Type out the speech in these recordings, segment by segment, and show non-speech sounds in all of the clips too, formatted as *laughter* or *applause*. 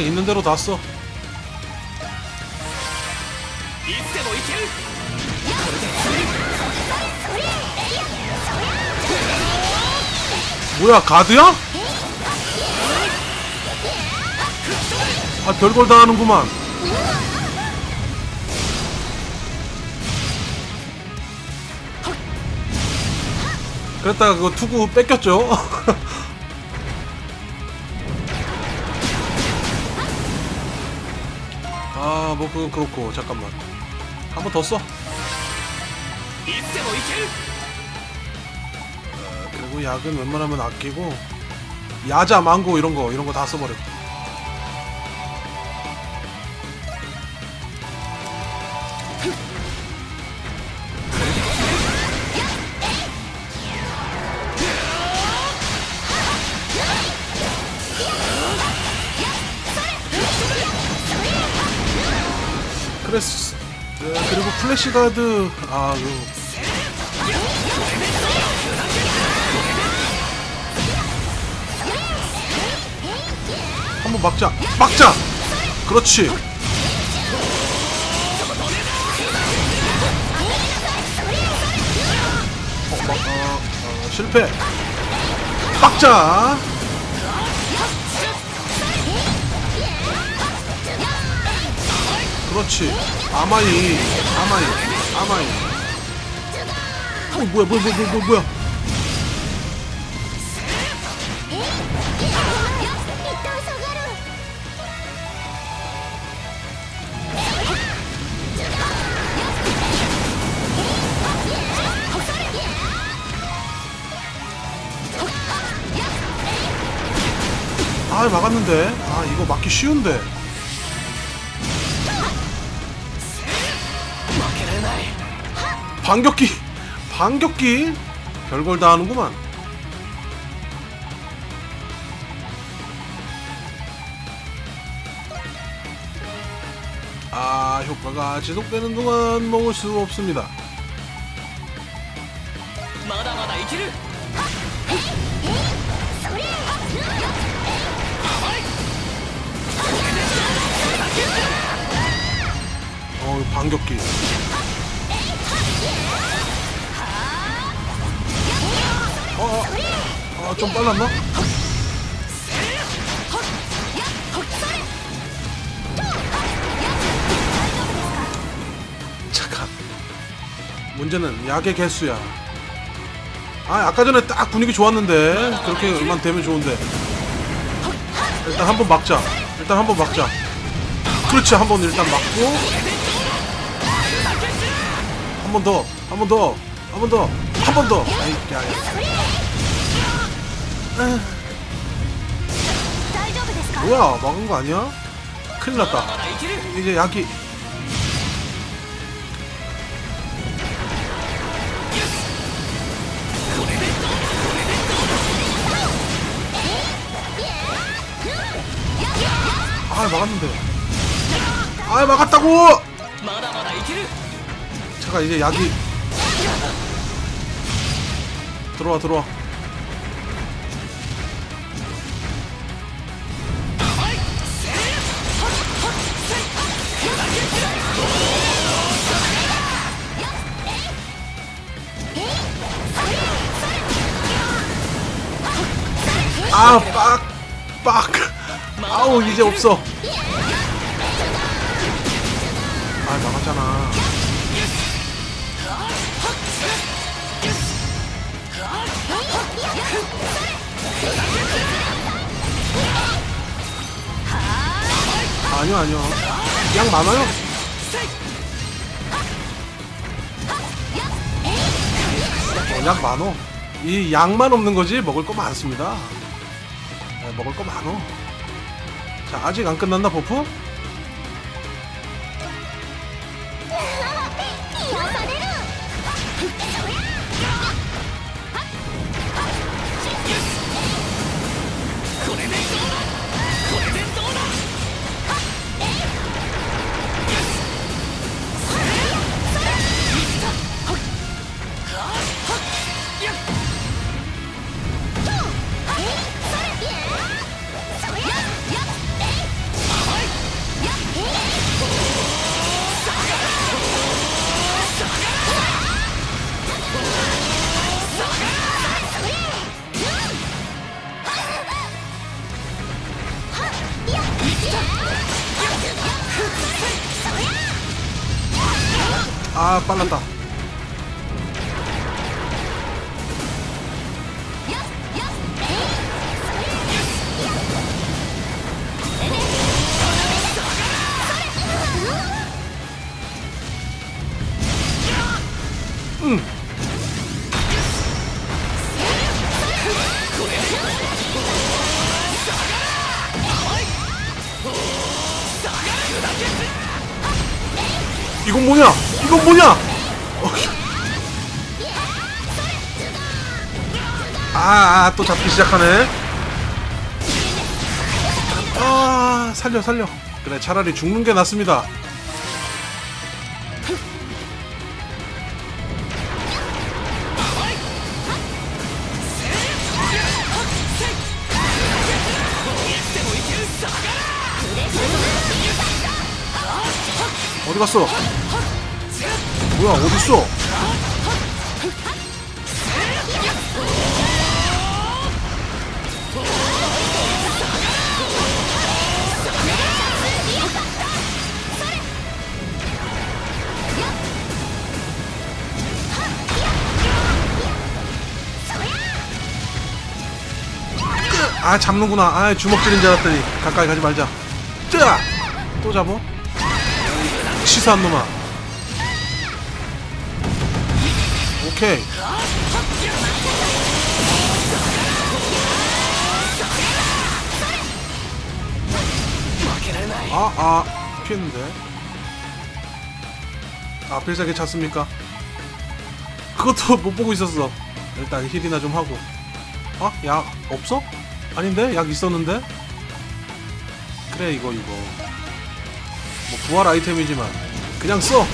그래 있는 대로 다 써. 뭐 뭐야 가드야? 아 별걸 다 하는구만 그랬다가 그거 투구 뺏겼죠 *laughs* 어, 뭐 그건 그렇고 잠깐만. 한 번 더 써. 아, 그리고 약은 웬만하면 아끼고 야자, 망고 이런 거 이런 거 다 써버려. 플래시 가드 아, 그 한번 막자. 막자. 그렇지. 어, 막, 어, 어, 실패. 막자. 그렇지. 아마이. 아마이. 아마이. 어, 뭐야, 뭐야, 뭐야, 뭐야, 뭐야. 아, 막았는데. 아, 이거 막기 쉬운데. 반격기 반격기. 별걸 다 하는구만. 아 효과가 지속되는 동안 먹을 수 없습니다. 어 반격기. 좀 빨랐나? 잠깐. 문제는 약의 개수야. 아, 아까 전에 딱 분위기 좋았는데 그렇게만 되면 좋은데. 일단 한번 막자. 일단 한번 막자. 그렇지, 한번 일단 막고. 한 번 더, 한 번 더, 한 번 더, 한 번 더. 아이, 야, 야. 아. 뭐야 막은 거 아니야? 큰일 났다. 이제 약이. 아 막았는데. 아 막았다고! 잠깐 이제 약이. 들어와 들어와. 아, 빡, 빡. 아우, 이제 없어. 아, 나갔잖아. 아니요, 아니요. 양 많아요. 어, 약 많어. 이 양만 없는 거지 먹을 거 많습니다. 네, 먹을 거 많어. 자, 아직 안 끝났나 버프? 뭐냐? 이건 뭐냐? 아, 아, 또 잡기 시작하네. 아, 살려, 살려. 그래, 차라리 죽는 게 낫습니다. 어디 갔어? 뭐야, 어디 있어? 아 잡는구나. 아 주먹질인 줄 알았더니 가까이 가지 말자. 뜨아! 또 잡어? 치사한 놈아 오케이 아 아 피했는데 아 필살기 찼습니까 그것도 *laughs* 못 보고 있었어 일단 힐이나 좀 하고 어? 약 없어? 아닌데? 약 있었는데? 그래 이거 이거 뭐 부활 아이템이지만 그냥 써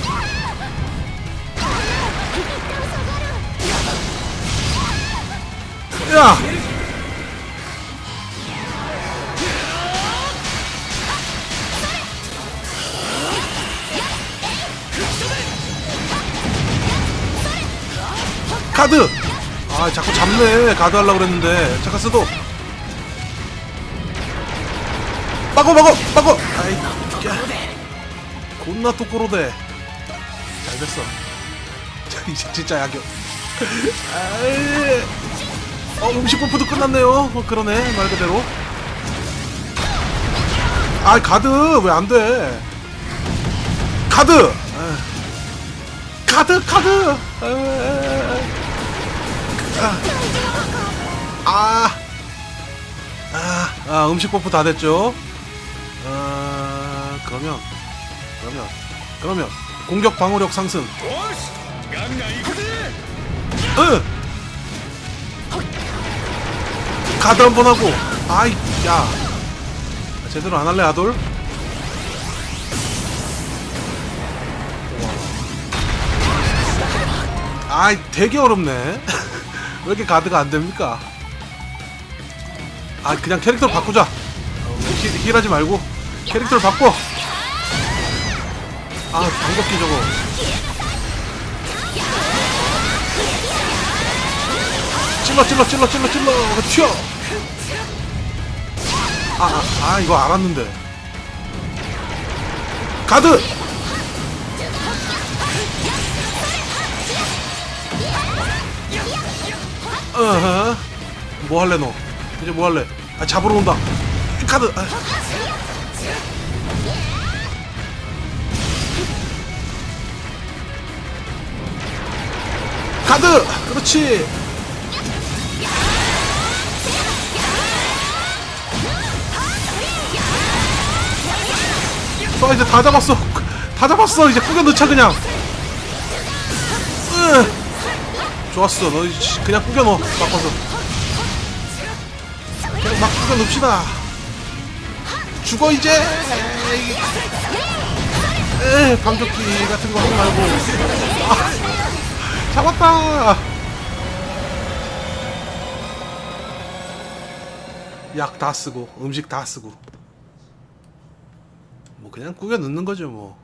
야! 가드! 아 자꾸 잡네. 가드 하려고 그랬는데. 잠깐 써도 막어 막어 막어 아이 야. 겁나 똑꼬로대. 잘 됐어. *laughs* 이제 진짜 야겨 *laughs* 아이 어 음식 버프도 끝났네요. 어, 그러네 말 그대로. 아 가드! 왜 안돼? 가드! 아. 가드 가드! 아. 아, 아, 아, 음식 버프 다 됐죠? 아, 그러면, 그러면, 그러면, 공격 방어력 상승. よ 가드 한 번 하고, 아이, 야. 제대로 안 할래, 아돌? 아이, 되게 어렵네. *laughs* 왜 이렇게 가드가 안 됩니까? 아, 그냥 캐릭터 바꾸자. 어, 힐, 힐하지 말고 캐릭터를 바꿔. 아, 방법기 저거. 찔러, 찔러, 찔러, 찔러, 찔러. 튀어. 아, 아, 아, 이거 알았는데. 가드. 어허. 뭐 할래 너? 이제 뭐 할래? 아 잡으러 온다. 카드. 아. 카드. 그렇지. 어 이제 다 잡았어. 다 잡았어. 이제 꾸겨 넣자 그냥. 으. 좋았어. 너 그냥 꾸겨 넣어. 바꿔서. 그냥 막 꾸겨 넣읍시다. 죽어 이제. 에 방격기 같은 거 하지 말고. 아, 잡았다. 약 다 쓰고 음식 다 쓰고. 뭐 그냥 꾸겨 넣는 거죠 뭐.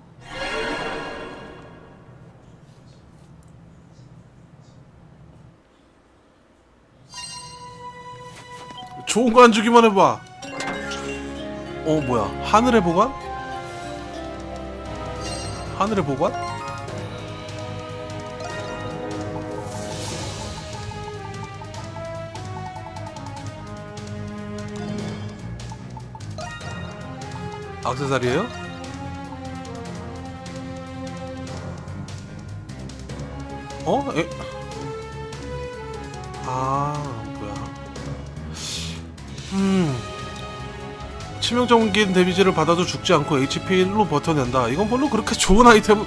좋은 거 안 주기만 해봐. 어 뭐야 하늘의 보관? 하늘의 보관? 악세사리예요? 어? 에? 아 뭐야 음 치명적인 데미지를 받아도 죽지 않고 HP 1로 버텨낸다 이건 별로 그렇게 좋은 아이템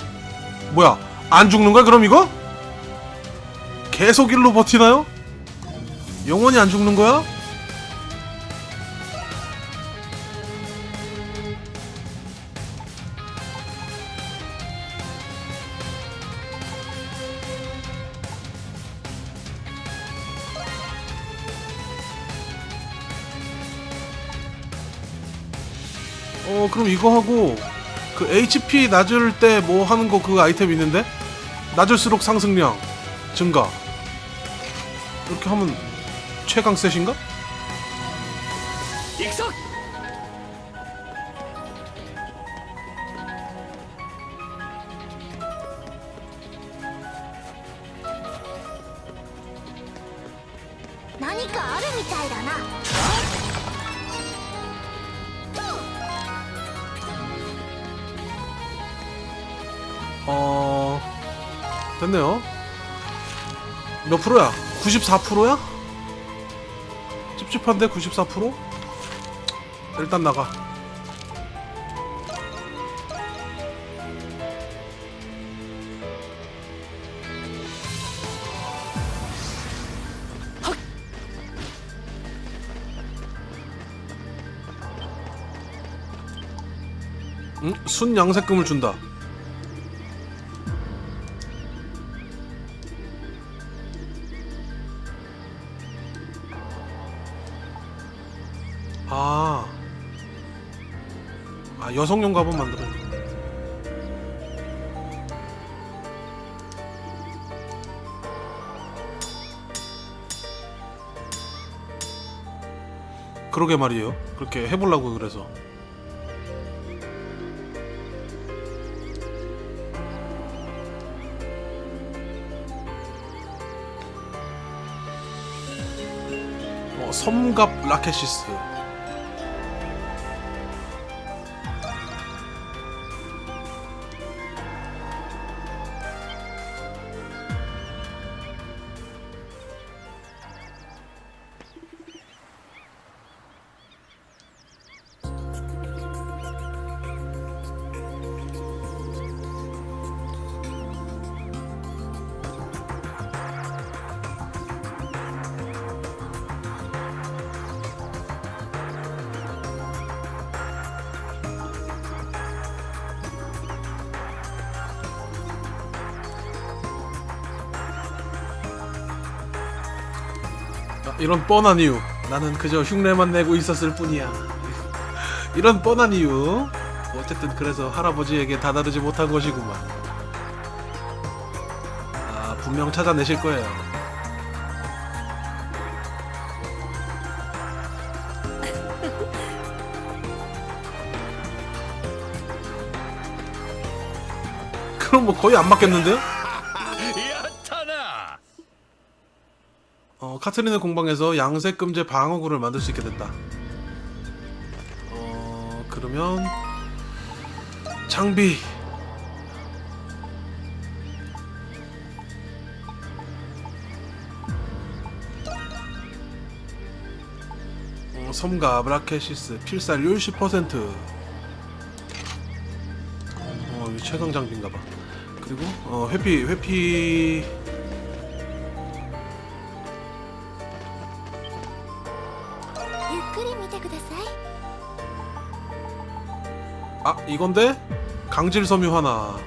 뭐야 안 죽는 거야 그럼 이거? 계속 1로 버티나요? 영원히 안 죽는 거야? 어 그럼 이거 하고 그 HP 낮을 때 뭐 하는 거 그 아이템 있는데 낮을수록 상승량 증가 이렇게 하면 최강 셋인가? 몇 프로야? 94%야? 찝찝한데 94%? 일단 나가 응? 순 양색금을 준다 여성용 가본 만들어. 그러게 말이에요. 그렇게 해보려고 그래서. 어, 섬갑 라켓시스. 이런 뻔한 이유. 나는 그저 흉내만 내고 있었을 뿐이야. 이런 뻔한 이유. 어쨌든 그래서 할아버지에게 다다르지 못한 것이구만. 아, 분명 찾아내실 거예요. *laughs* 그럼 뭐 거의 안 맞겠는데요? 어, 카트리네 공방에서 양색 금제 방어구를 만들 수 있게 됐다. 어, 그러면 장비. 어, 섬과 아브라케시스 필살률 10%. 어, 최강 장비인가봐. 그리고 어, 회피 회피 아 이건데 강질 섬유 하나.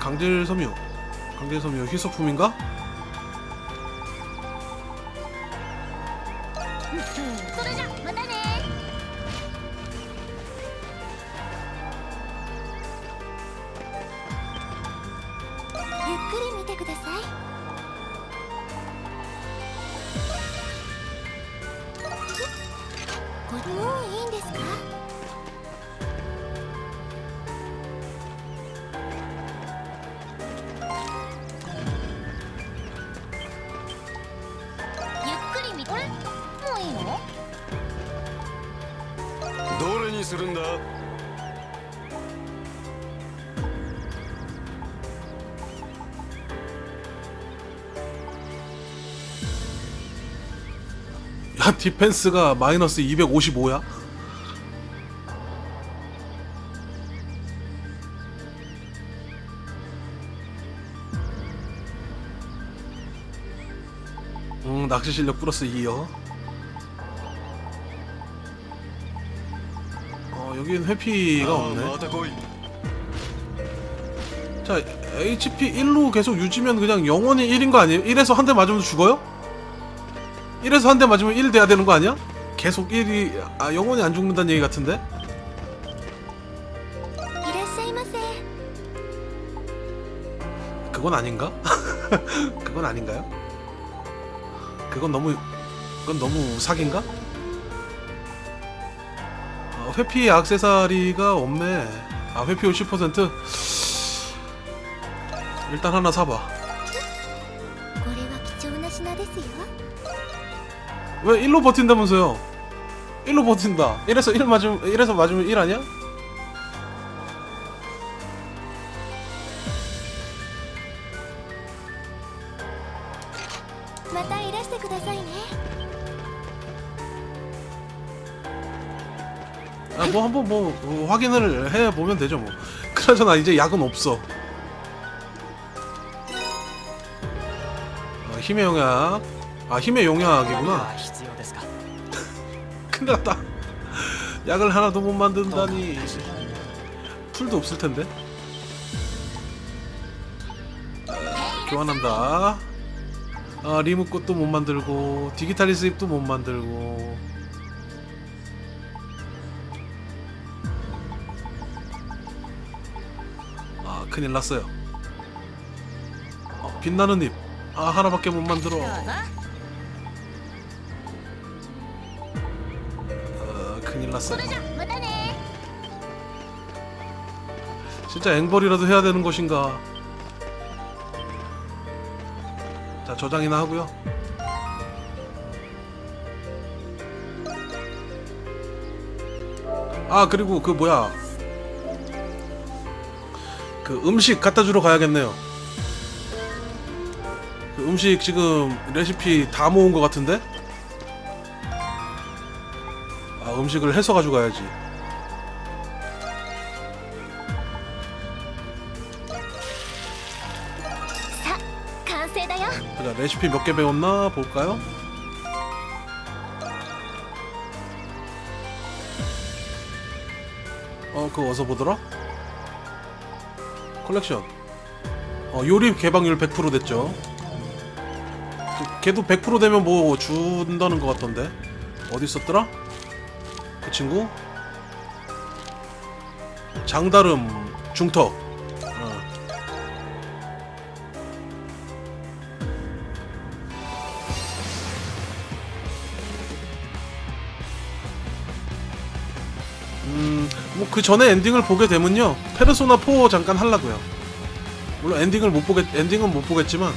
강질 섬유. 강질 섬유 희소품인가? 야 디펜스가 마이너스 255야? 음 낚시 실력 플러스 2요 어? 어 여긴 회피가 아, 없네 자 HP 1로 계속 유지면 그냥 영원히 1인 거 아니에요? 1에서 한 대 맞으면 죽어요? 1에서 한 대 맞으면 1 돼야 되는 거 아니야? 계속 1이 아 영원히 안 죽는다는 얘기 같은데? 그건 아닌가? *laughs* 그건 아닌가요? 그건 너무 그건 너무 사기인가? 아, 어, 회피 악세사리가 없네. 아 회피 50% 일단 하나 사봐. 왜 1로 버틴다면서요? 1로 버틴다. 1에서 1 맞으면 1에서 맞으면 1 아니야? 아, 뭐 한번 뭐, 뭐 확인을 해 보면 되죠 뭐. 그나저나 이제 약은 없어. 어, 힘의 용약. 아 힘의 아, 용약이구나. 큰일 났다. 약을 하나도 못 만든다니. 풀도 없을 텐데. 교환한다. 아 리무꽃도 못 만들고 디기탈리스 잎도 못 만들고. 아 큰일 났어요. 어, 빛나는 잎아 하나밖에 못 만들어. 끝났어. 진짜 앵벌이라도 해야 되는 것인가? 자 저장이나 하고요. 아 그리고 그 뭐야 그 음식 갖다 주러 가야겠네요. 그 음식 지금 레시피 다 모은 것 같은데? 음식을 해서 가져가야지. 그래, 레시피 몇 개 배웠나 볼까요? 어, 그거 어서 보더라? 컬렉션. 어, 요리 개방률 100% 됐죠. 걔도 100% 되면 뭐 준다는 것 같던데. 어디 있었더라? 그 친구? 장다름 중턱 어. 음, 뭐 그 전에 엔딩을 보게 되면요. 페르소나 4 잠깐 하려고요. 물론 엔딩을 못 보겠 엔딩은 못 보겠지만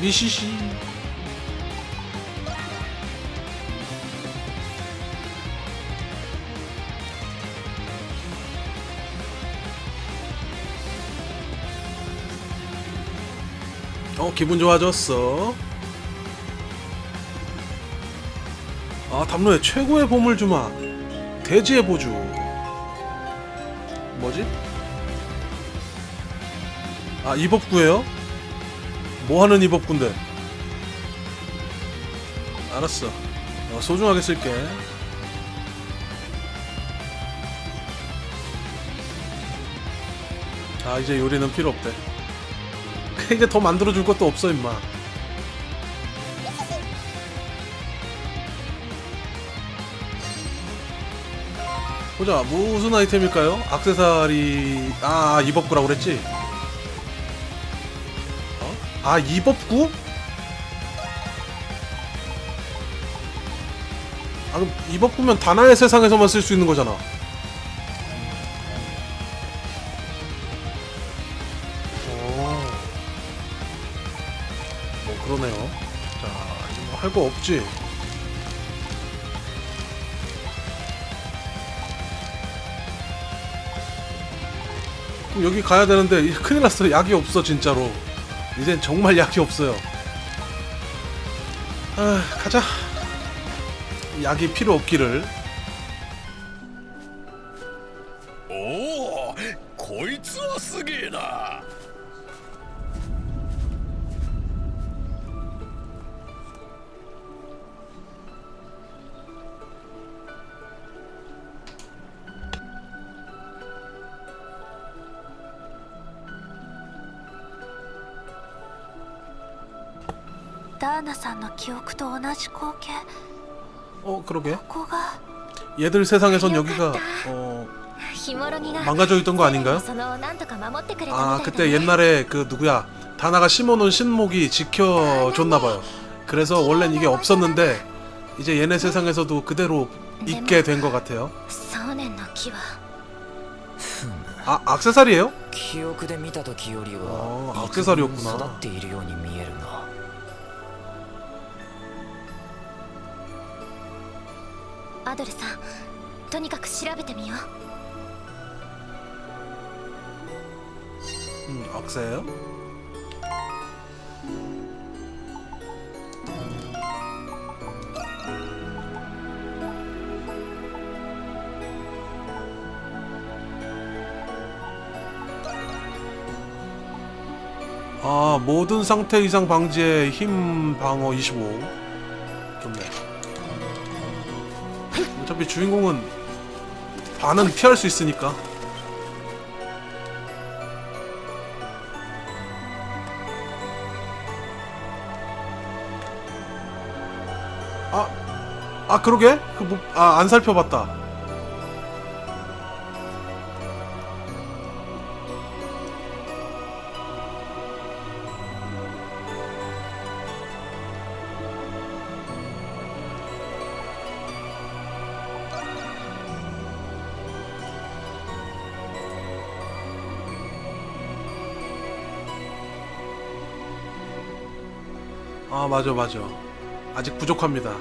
미시시 어 기분 좋아졌어 아 담로의 최고의 보물 주마 대지의 보주 뭐지? 아 이법구예요? 뭐 하는 이 법군데? 알았어. 어, 소중하게 쓸게. 아 이제 요리는 필요 없대. *laughs* 이제 더 만들어 줄 것도 없어 임마. 보자 무슨 아이템일까요? 악세사리 아 이법구라고 그랬지? 아 이 법구? 아 그럼 이 법구면 다나의 세상에서만 쓸 수 있는 거잖아. 어. 뭐 그러네요. 자 이제 뭐할거 없지? 그럼 여기 가야 되는데 이- 큰일 났어. 약이 없어 진짜로 이젠 정말 약이 없어요. 아 가자. 약이 필요 없기를 ダーナさんの記憶と同じ光景 어 그러게 ここが 얘들 세상에선 여기가 어 ヒモロギが 망가져 있던 거 아닌가요? そのなんとか守ってくれたみたい 아 だ 그때 ね 옛날에 그 누구야 다나가 심어놓은 신목이 지켜줬나봐요 그래서 원래는 이게 없었는데 이제 얘네 세상에서도 그대로 있게 된 것 같아요 想念の木は 아 악세사리예요? 記憶で見た時よりあはーアクセサリーを幾分育っているように見 アドルさんとにかく調べてみよう 음 악세예요? 아 모든 상태 이상 방지에 힘 방어 25 어차피 주인공은 반은 피할 수 있으니까 아, 아 그러게? 그 뭐, 아, 안 살펴봤다. 아 맞아 맞아. 아직 부족합니다.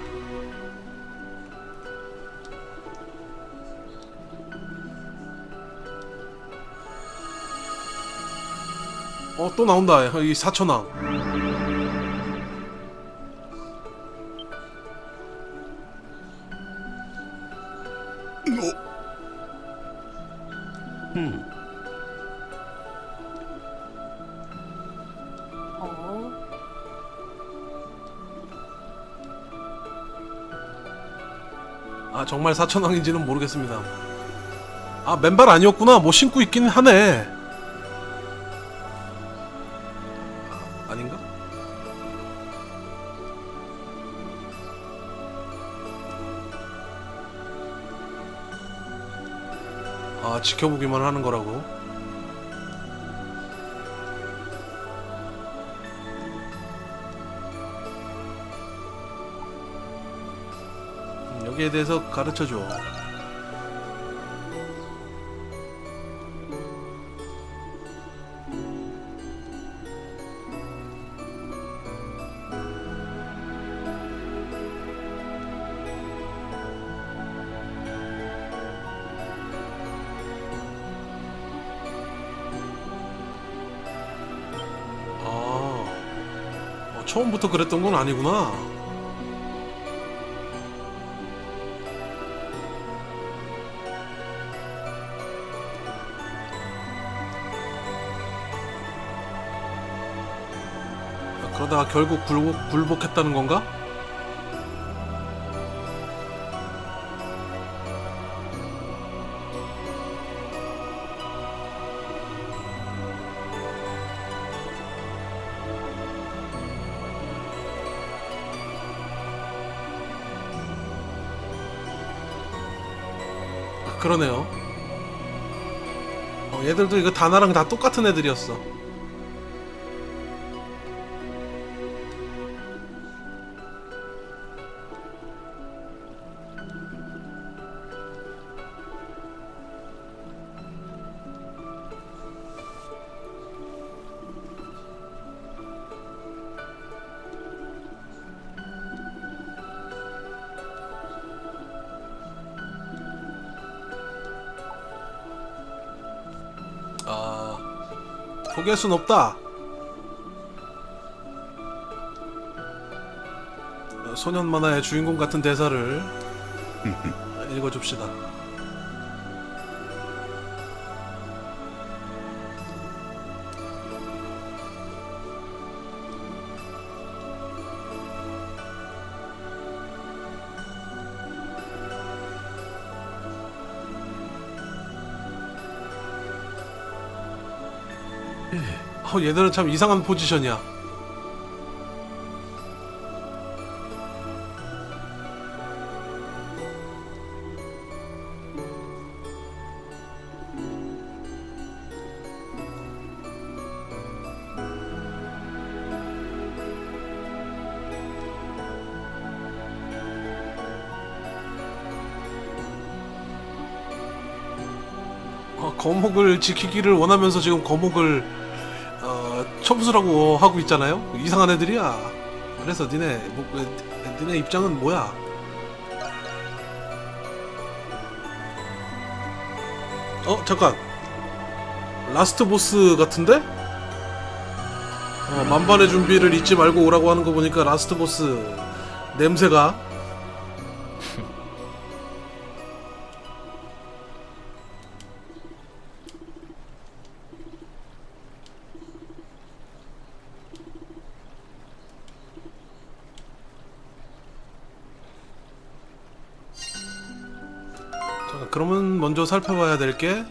어 또 나온다. 이 사천왕 정말 사천왕인지는 모르겠습니다. 아 맨발 아니었구나. 뭐 신고 있긴 하네. 아, 아닌가? 아 지켜보기만 하는 거라고 음, 여기에 대해서 가르쳐줘 아, 어, 처음부터 그랬던 건 아니구나. 아, 그러다가 결국 굴복, 굴복했다는 건가? 아, 그러네요. 어, 얘들도 이거 다나랑 다 똑같은 애들이었어. 포기할 순 없다. 어, 소년 만화의 주인공 같은 대사를 *laughs* 읽어줍시다. 어, 얘들은 참 이상한 포지션이야. 어, 거목을 지키기를 원하면서 지금 거목을 어, 첨수라고 하고 있잖아요. 이상한 애들이야. 그래서 니네 뭐, 왜- 니네 입장은 뭐야? 어 잠깐 라스트 보스 같은데? 어, 만반의 준비를 잊지 말고 오라고 하는 거 보니까 라스트 보스 냄새가 살펴봐야 될 게,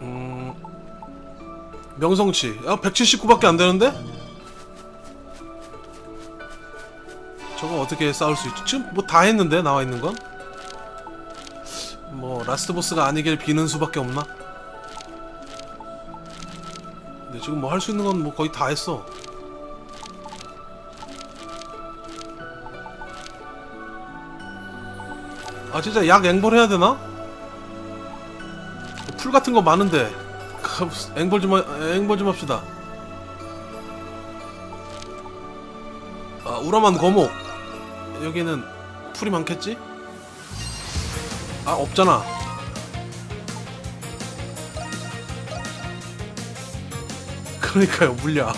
음, 명성치. 아, 179밖에 안 되는데? 저거 어떻게 싸울 수 있지? 지금 뭐 다 했는데, 나와 있는 건? 뭐, 라스트 보스가 아니길 비는 수밖에 없나? 근데 지금 뭐 할 수 있는 건 뭐 거의 다 했어. 아 진짜 약 앵벌 해야 되나? 풀 같은 거 많은데 그, 앵벌 좀 하- 앵벌 좀 합시다. 아 우라만 거목 여기는 풀이 많겠지? 아 없잖아. 그러니까요 물려.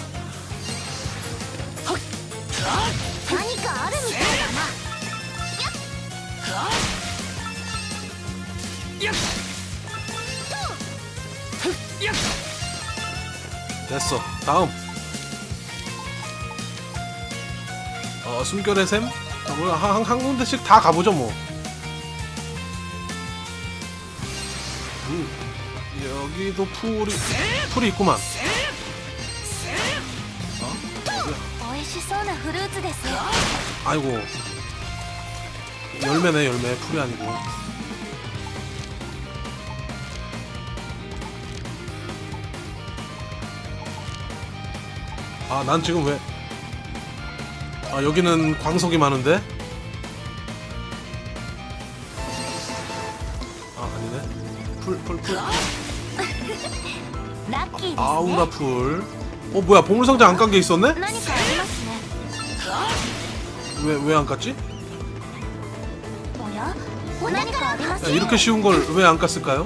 됐어. 다음. 어 숨결의 샘? 아, 몰라 한, 한 군데씩 다 가보죠 뭐. 음, 여기도 풀이 풀이 있구만. 어? 아이고. 열매네 열매. 풀이 아니고. 아 난 지금 왜 아, 여기는 광석이 많은데? 아, 아니네. 풀, 풀, 풀. *laughs* 아우나 풀. 어, 뭐야, 보물상자 안 깐 게 있었네? 왜, 왜 안 깠지? 야, 이렇게 쉬운 걸 왜 안 깠을까요?